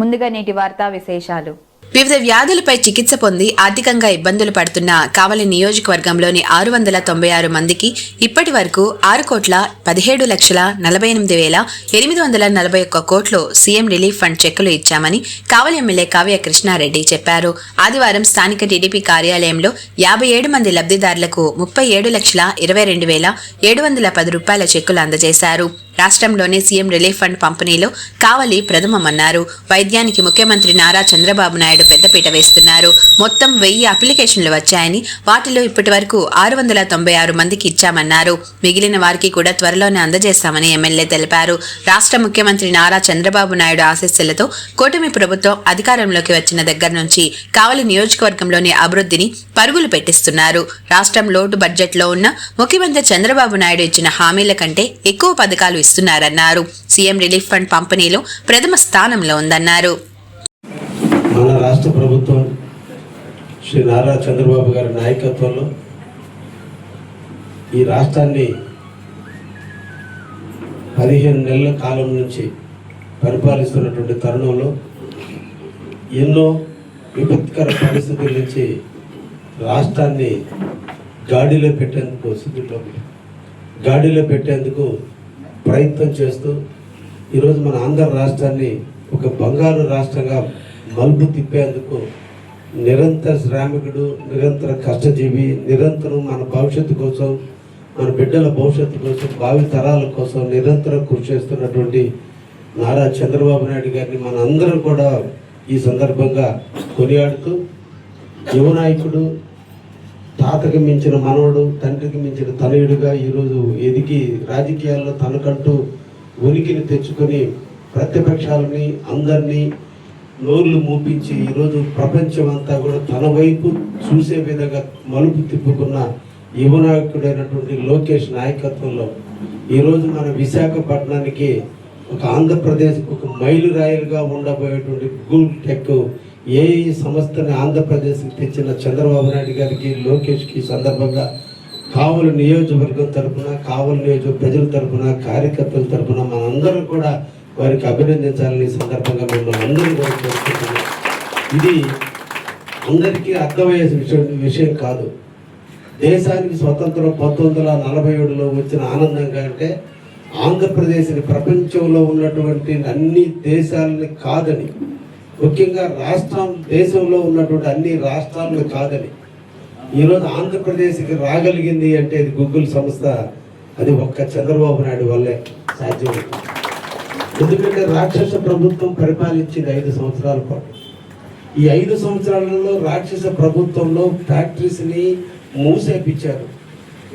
ముందుగా నేటి వార్తా విశేషాలు. వివిధ వ్యాధులపై చికిత్స పొంది ఆర్థికంగా ఇబ్బందులు పడుతున్న కావలి నియోజకవర్గంలోని ఆరు వందల తొంభై ఆరు మందికి ఇప్పటి వరకు ఆరు కోట్ల పదిహేడు లక్షల నలభై ఎనిమిది వేల ఎనిమిది వందల నలభై ఒక్క కోట్లు సీఎం రిలీఫ్ ఫండ్ చెక్కులు ఇచ్చామని కావలి ఎమ్మెల్యే కావ్య కృష్ణారెడ్డి చెప్పారు. ఆదివారం స్థానిక టీడీపీ కార్యాలయంలో యాభై ఏడు మంది లబ్ధిదారులకు ముప్పై ఏడు లక్షల ఇరవై రెండు వేల ఏడు వందల పది రూపాయల చెక్కులు అందజేశారు. రాష్ట్రంలోనే సీఎం రిలీఫ్ ఫండ్ పంపిణీలో కావలి ప్రథమమన్నారు. వైద్యానికి ముఖ్యమంత్రి నారా చంద్రబాబు నాయుడు పెద్దపీట వేస్తున్నారు. మొత్తం వెయ్యి అప్లికేషన్లు వచ్చాయని వాటిలో ఇప్పటి వరకు ఆరు వందల తొంభై ఆరు మందికి ఇచ్చామన్నారు. మిగిలిన వారికి కూడా త్వరలోనే అందజేస్తామని ఎమ్మెల్యే తెలిపారు. రాష్ట్ర ముఖ్యమంత్రి నారా చంద్రబాబు నాయుడు ఆశీస్సులతో కూటమి ప్రభుత్వం అధికారంలోకి వచ్చిన దగ్గర నుంచి కావలి నియోజకవర్గంలోని అభివృద్ధిని పరుగులు పెట్టిస్తున్నారు. రాష్ట్రం లోటు బడ్జెట్లో ఉన్న ముఖ్యమంత్రి చంద్రబాబు నాయుడు ఇచ్చిన హామీల కంటే ఎక్కువ పథకాలు ఇస్తున్నారన్నారు సీఎం రిలీఫ్ ఫండ్ పంపిణీలో ప్రథమ స్థానంలో ఉందన్నారు. మన రాష్ట్ర ప్రభుత్వం శ్రీ నారా చంద్రబాబు గారి నాయకత్వంలో ఈ రాష్ట్రాన్ని పదిహేను నెలల కాలం నుంచి పరిపాలిస్తున్నటువంటి తరుణంలో ఎన్నో విపత్కర పరిస్థితుల నుంచి రాష్ట్రాన్ని గాడిలో పెట్టేందుకు స్థితిలో గాడిలో పెట్టేందుకు ప్రయత్నం చేస్తూ ఈరోజు మన ఆంధ్ర రాష్ట్రాన్ని ఒక బంగారు రాష్ట్రంగా మలుపు తిప్పేందుకు నిరంతర శ్రామికుడు నిరంతర కష్టజీవి నిరంతరం మన భవిష్యత్తు కోసం మన బిడ్డల భవిష్యత్తు కోసం భావి తరాల కోసం నిరంతరం కృషి చేస్తున్నటువంటి నారా చంద్రబాబు నాయుడు గారిని మన అందరం కూడా ఈ సందర్భంగా కొనియాడుతూ యువ నాయకుడు తాతకి మించిన మనవడు తండ్రికి మించిన తనయుడుగా ఈరోజు ఎదిగి రాజకీయాల్లో తనకంటూ ఉనికిని తెచ్చుకొని ప్రతిపక్షాలని అందరినీ నోర్లు మూపించి ఈరోజు ప్రపంచం అంతా కూడా తన వైపు చూసే విధంగా మలుపు తిప్పుకున్న యువనాయకుడైనటువంటి లోకేష్ నాయకత్వంలో ఈరోజు మన విశాఖపట్నానికి ఒక ఆంధ్రప్రదేశ్ ఒక మైలురాయిలుగా ఉండబోయేటువంటి గూగుల్ టెక్ ఏఈ సంస్థని ఆంధ్రప్రదేశ్కి తెచ్చిన చంద్రబాబు నాయుడు గారికి లోకేష్కి సందర్భంగా కావులు నియోజకవర్గం తరపున కావలి నియోజక ప్రజల తరపున కార్యకర్తల తరపున మనందరం కూడా వారికి అభినందించాలని సందర్భంగా మిమ్మల్ని అందరూ కూడా కోరుకుంటున్నాం. ఇది అందరికీ అర్థమయ్యే విషయం విషయం కాదు. దేశానికి స్వతంత్రం పంతొమ్మిది వందల నలభై ఏడులో వచ్చిన ఆనందంగా అంటే ఆంధ్రప్రదేశ్ని ప్రపంచంలో ఉన్నటువంటి అన్ని దేశాలని కాదని ముఖ్యంగా రాష్ట్రం దేశంలో ఉన్నటువంటి అన్ని రాష్ట్రాలు కాదని. ఈరోజు ఆంధ్రప్రదేశ్కి రాగలిగింది అంటే ఇది గూగుల్ సంస్థ. అది ఒక్క చంద్రబాబు నాయుడు వల్లే సాధ్యమవుతుంది. ఎందుకంటే రాక్షస ప్రభుత్వం పరిపాలించింది ఐదు సంవత్సరాల పాటు. ఈ ఐదు సంవత్సరాలలో రాక్షస ప్రభుత్వంలో ఫ్యాక్టరీస్ని మూసేపించారు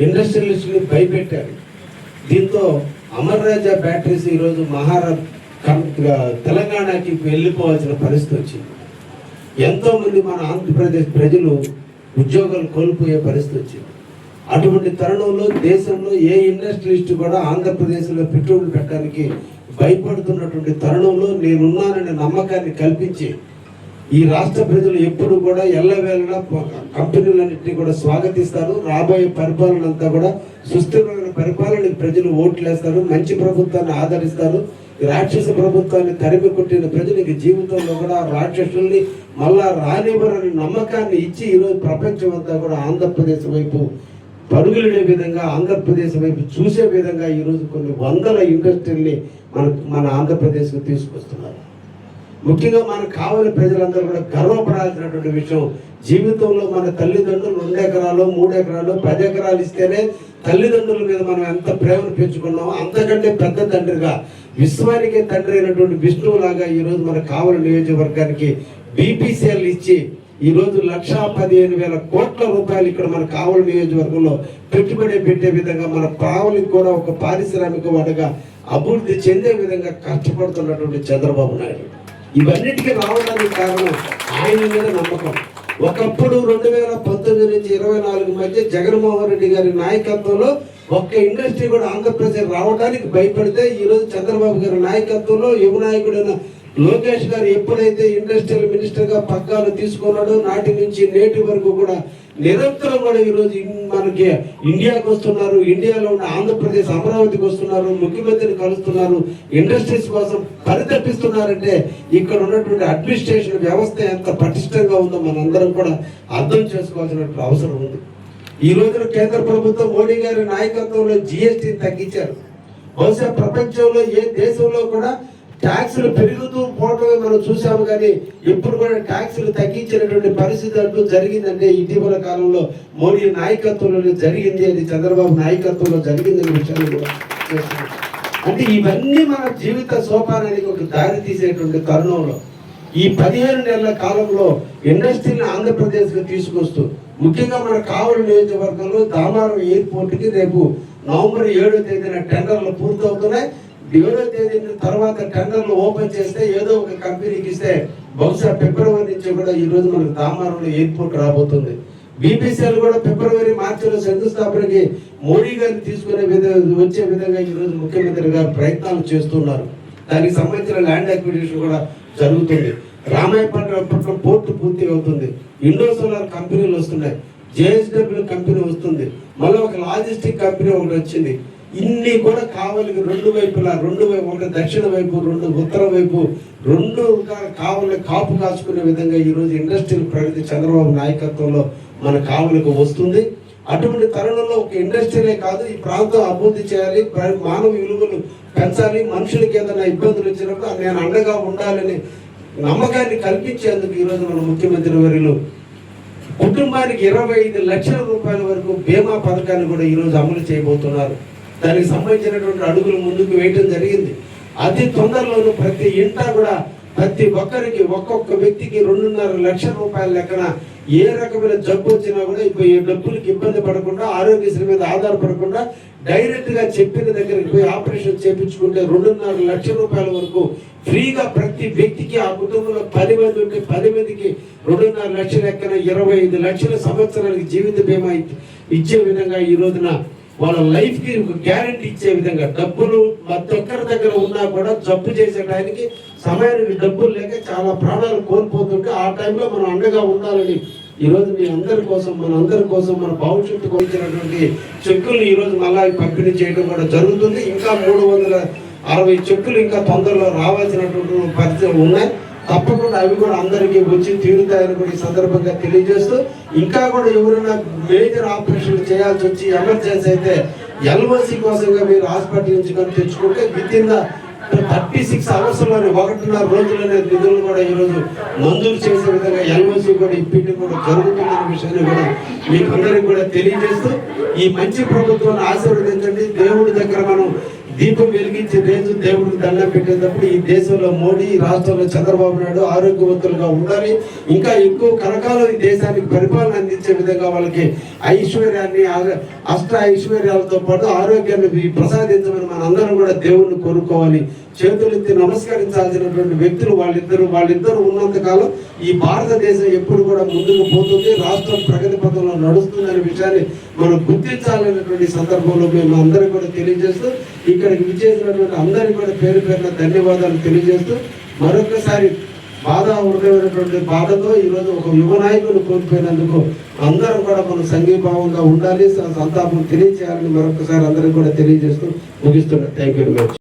ఇండస్ట్రియలిస్ట్ని భయపెట్టారు. దీంతో అమర్ రాజా బ్యాటరీస్ ఈరోజు మహారా తెలంగాణకి వెళ్ళిపోవాల్సిన పరిస్థితి వచ్చింది. ఎంతోమంది మన ఆంధ్రప్రదేశ్ ప్రజలు ఉద్యోగాలు కోల్పోయే పరిస్థితి వచ్చింది. అటువంటి తరుణంలో దేశంలో ఏ ఇండస్ట్రియలిస్ట్ కూడా ఆంధ్రప్రదేశ్లో పెట్రోల్ పెట్టడానికి భయపడుతున్నటువంటి తరుణంలో నేనున్నాననే నమ్మకాన్ని కల్పించి ఈ రాష్ట్ర ప్రజలు ఎప్పుడు కూడా ఎల్లవేళలా కంపెనీలన్నింటినీ కూడా స్వాగతిస్తారు. రాబోయే పరిపాలన అంతా కూడా సుస్థిరమైన పరిపాలనకి ప్రజలు ఓట్లేస్తారు. మంచి ప్రభుత్వాన్ని ఆదరిస్తారు. రాక్షస ప్రభుత్వాన్ని తరిమి కొట్టిన ప్రజలకి జీవితంలో కూడా రాక్షసుల్ని మళ్ళా రానివ్వరని నమ్మకాన్ని ఇచ్చి ఈరోజు ప్రపంచం అంతా కూడా ఆంధ్రప్రదేశ్ వైపు పరుగులనే విధంగా ఆంధ్రప్రదేశ్ వైపు చూసే విధంగా ఈరోజు కొన్ని వందల ఇండస్ట్రీల్ని మన మన ఆంధ్రప్రదేశ్కు తీసుకొస్తున్నారు. ముఖ్యంగా మనకు కావలి ప్రజలందరూ కూడా గర్వపడాల్సినటువంటి విషయం జీవితంలో మన తల్లిదండ్రులు రెండు ఎకరాలు మూడు ఎకరాలు పది ఎకరాలు ఇస్తేనే తల్లిదండ్రుల మీద మనం ఎంత ప్రేమను పెంచుకున్నామో అంతకంటే పెద్ద తండ్రిగా విశ్వానికి తండ్రి అయినటువంటి విష్ణువు లాగా ఈరోజు మన కావలి నియోజకవర్గానికి బీపీసీఎల్ ఇచ్చి ఈరోజు లక్షా పదిహేను వేల కోట్ల రూపాయలు ఇక్కడ మన కావలి నియోజకవర్గంలో పెట్టుబడి పెట్టే విధంగా మన కావలికి కూడా ఒక పారిశ్రామిక వాడగా అభివృద్ధి చెందే విధంగా కష్టపడుతున్నటువంటి చంద్రబాబు నాయుడు. ఇవన్నిటికీ రావడానికి కారణం ఆయన మీద నమ్మకం. ఒకప్పుడు రెండు వేల పంతొమ్మిది నుంచి ఇరవై నాలుగు మధ్య జగన్మోహన్ రెడ్డి గారి నాయకత్వంలో ఒక్క ఇండస్ట్రీ కూడా ఆంధ్రప్రదేశ్ రావడానికి భయపడితే ఈ రోజు చంద్రబాబు గారి నాయకత్వంలో యువ నాయకుడైన లోకేష్ గారు ఎప్పుడైతే ఇండస్ట్రియల్ మినిస్టర్గా పగ్గాలు తీసుకున్నాడో నాటి నుంచి నేటి వరకు కూడా నిరంతరం కూడా ఈరోజు మనకి ఇండియాకి వస్తున్నారు. ఇండియాలో ఉన్న ఆంధ్రప్రదేశ్ అమరావతికి వస్తున్నారు. ముఖ్యమంత్రిని కలుస్తున్నారు. ఇండస్ట్రీస్ కోసం పరితపిస్తున్నారంటే ఇక్కడ ఉన్నటువంటి అడ్మినిస్ట్రేషన్ వ్యవస్థ ఎంత పటిష్టంగా ఉందో మనందరం కూడా అర్థం చేసుకోవాల్సినటువంటి అవసరం ఉంది. ఈ రోజున కేంద్ర ప్రభుత్వం మోడీ గారి నాయకత్వంలో జిఎస్టీని తగ్గించారు. బహుశా ప్రపంచంలో ఏ దేశంలో కూడా ట్యాక్సులు పెరుగుతూ పోవటమే మనం చూసాము కానీ ఎప్పుడు కూడా ట్యాక్సులు తగ్గించినటువంటి పరిస్థితి అంటూ జరిగిందంటే ఇటీవల కాలంలో మోడీ నాయకత్వంలో జరిగింది. అది చంద్రబాబు నాయకత్వంలో జరిగిందనే విషయాన్ని కూడా అంటే ఇవన్నీ మన జీవిత సోపానానికి ఒక దారి తీసేటువంటి తరుణంలో ఈ పదిహేను నెలల కాలంలో ఇండస్ట్రీని ఆంధ్రప్రదేశ్కి తీసుకొస్తూ ముఖ్యంగా మన కావలి నియోజకవర్గంలో దామారం ఎయిర్పోర్ట్కి రేపు నవంబర్ ఏడో తేదీన టెండర్లు పూర్తవుతున్నాయి. ఏడో తేదీ తర్వాత టెండర్లు ఓపెన్ చేస్తే ఏదో ఒక కంపెనీకి ఇస్తే బహుశా ఫిబ్రవరి నుంచి కూడా ఈ రోజు మనకు దామారంలో ఎయిర్పోర్ట్ రాబోతుంది. బీపీసీఎల్ కూడా ఫిబ్రవరి మార్చిలో శంకుస్థాపనకి మోడీ గారిని తీసుకునే విధంగా వచ్చే విధంగా ఈ రోజు ముఖ్యమంత్రి గారు ప్రయత్నాలు చేస్తున్నారు. దానికి సంబంధించిన ల్యాండ్ అక్విజిషన్ కూడా జరుగుతుంది. రామాయపట్నం పోర్టు పూర్తి అవుతుంది. ఇండో సోలార్ కంపెనీలు వస్తున్నాయి. జేఎస్డబ్ల్యూ కంపెనీ వస్తుంది. మళ్ళీ ఒక లాజిస్టిక్ కంపెనీ ఒకటి వచ్చింది. ఇన్ని కూడా కావలికి రెండు వైపులా రెండు వైపు ఒకటి దక్షిణ వైపు రెండు ఉత్తర వైపు రెండు కావలి కాపు కాచుకునే విధంగా ఈరోజు ఇండస్ట్రియల్ ప్రగతి చంద్రబాబు నాయకత్వంలో మన కావలికి వస్తుంది. అటువంటి తరుణంలో ఒక ఇండస్ట్రీలే కాదు ఈ ప్రాంతం అభివృద్ధి చేయాలి ప్ర- మానవ విలువలు పెంచాలి మనుషులకి ఏదైనా ఇబ్బందులు వచ్చినప్పుడు నేను అండగా ఉండాలని నమ్మకాన్ని కల్పించేందుకు ఈరోజు మన ముఖ్యమంత్రి వర్యులు కుటుంబానికి ఇరవై ఐదు లక్షల రూపాయల వరకు బీమా పథకాన్ని కూడా ఈరోజు అమలు చేయబోతున్నారు. దానికి సంబంధించినటువంటి అడుగులు ముందుకు వేయటం జరిగింది. అతి తొందరలోనూ ప్రతి ఇంట కూడా ప్రతి ఒక్కరికి ఒక్కొక్క వ్యక్తికి రెండున్నర లక్షల రూపాయల లెక్కన ఏ రకమైన జబ్బు వచ్చినా కూడా ఇప్పుడు ఈ డబ్బులకి ఇబ్బంది పడకుండా ఆరోగ్యశ్రీ మీద ఆధారపడకుండా డైరెక్ట్గా చెప్పిన దగ్గరికి పోయి ఆపరేషన్ చేపించుకుంటే రెండున్నర లక్షల రూపాయల వరకు ఫ్రీగా ప్రతి వ్యక్తికి ఆ కుటుంబంలో పది మంది ఉంటే పది మందికి రెండున్నర లక్షల ఎక్కన ఇరవై ఐదు లక్షల సంవత్సరానికి జీవిత బీమా ఇచ్చే విధంగా ఈ రోజున వాళ్ళ లైఫ్కి ఒక గ్యారంటీ ఇచ్చే విధంగా డబ్బులు ప్రతి ఒక్కరి దగ్గర ఉన్నా కూడా జబ్బు చేసే టైంకి సమయానికి డబ్బులు లేక చాలా ప్రాణాలు కోల్పోతుంటే ఆ టైంలో మనం అండగా ఉండాలని ఈరోజు మీ అందరి కోసం మన అందరి కోసం మన భవిష్యత్తు ఇచ్చినటువంటి చెక్కులు ఈరోజు మళ్ళా పంపిణీ చేయడం కూడా జరుగుతుంది. ఇంకా మూడు వందల అరవై చెక్కులు ఇంకా తొందరలో రావాల్సినటువంటి పరిస్థితులు ఉన్నాయి. తప్పకుండా అవి కూడా అందరికీ వచ్చి తీరుతాయని కూడా ఈ సందర్భంగా తెలియజేస్తూ ఇంకా కూడా ఎవరైనా మేజర్ ఆపరేషన్ చేయాల్సి వచ్చి ఎమర్జెన్సీ అయితే ఎల్ఓసి కోసంగా మీరు హాస్పిటల్ నుంచి కానీ తెచ్చుకుంటే విత్ ఇన్ థర్టీ సిక్స్ అవర్స్లోనే ఒకటిన్నర రోజుల్లోనే నిధులు కూడా ఈరోజు మంజూరు చేసే విధంగా ఎల్ఓసి కూడా ఇప్పించడం కూడా జరుగుతుందనే విషయాన్ని కూడా మీకు అందరికి కూడా తెలియజేస్తూ ఈ మంచి ప్రభుత్వాన్ని ఆశీర్వదించండి. దేవుడి దగ్గర మనం దీపం వెలిగించే రోజు దేవుడికి దండం పెట్టేటప్పుడు ఈ దేశంలో మోడీ రాష్ట్రంలో చంద్రబాబు నాయుడు ఆరోగ్యవంతులుగా ఉండాలి. ఇంకా ఎక్కువ కనకాలం ఈ దేశానికి పరిపాలన అందించే విధంగా వాళ్ళకి ఐశ్వర్యాన్ని అష్ట ఐశ్వర్యాలతో పాటు ఆరోగ్యాన్ని ప్రసాదించమని మన అందరం కూడా దేవుణ్ణి కోరుకోవాలి. చేతులెత్తి నమస్కరించాల్సినటువంటి వ్యక్తులు వాళ్ళిద్దరు వాళ్ళిద్దరు ఉన్నంత కాలం ఈ భారతదేశం ఎప్పుడు కూడా ముందుకు పోతుంది రాష్ట్రం ప్రగతి పథంలో నడుస్తుందనే విషయాన్ని మనం గుర్తించాలనేటువంటి సందర్భంలో మేము అందరికీ కూడా తెలియజేస్తూ ఇక్కడికి విచ్చేసినటువంటి అందరికీ కూడా పేరు పేరున ధన్యవాదాలు తెలియజేస్తూ మరొకసారి బాధ ఉండేటువంటి బాధతో ఈరోజు ఒక యువ నాయకుని కోల్పోయినందుకు అందరం కూడా మనం సంఘీభావంగా ఉండాలి సంతాపం తెలియచేయాలని మరొకసారి అందరికీ కూడా తెలియజేస్తూ ముగిస్తున్నాం thank you very much.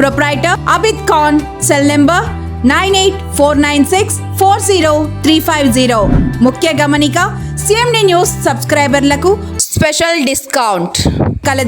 Proprietor Abid Khan cell number nine eight four nine six four zero three five zero ముఖ్య గమనిక సిఎండి న్యూస్ సబ్స్క్రైబర్లకు స్పెషల్ డిస్కౌంట్ కలదు.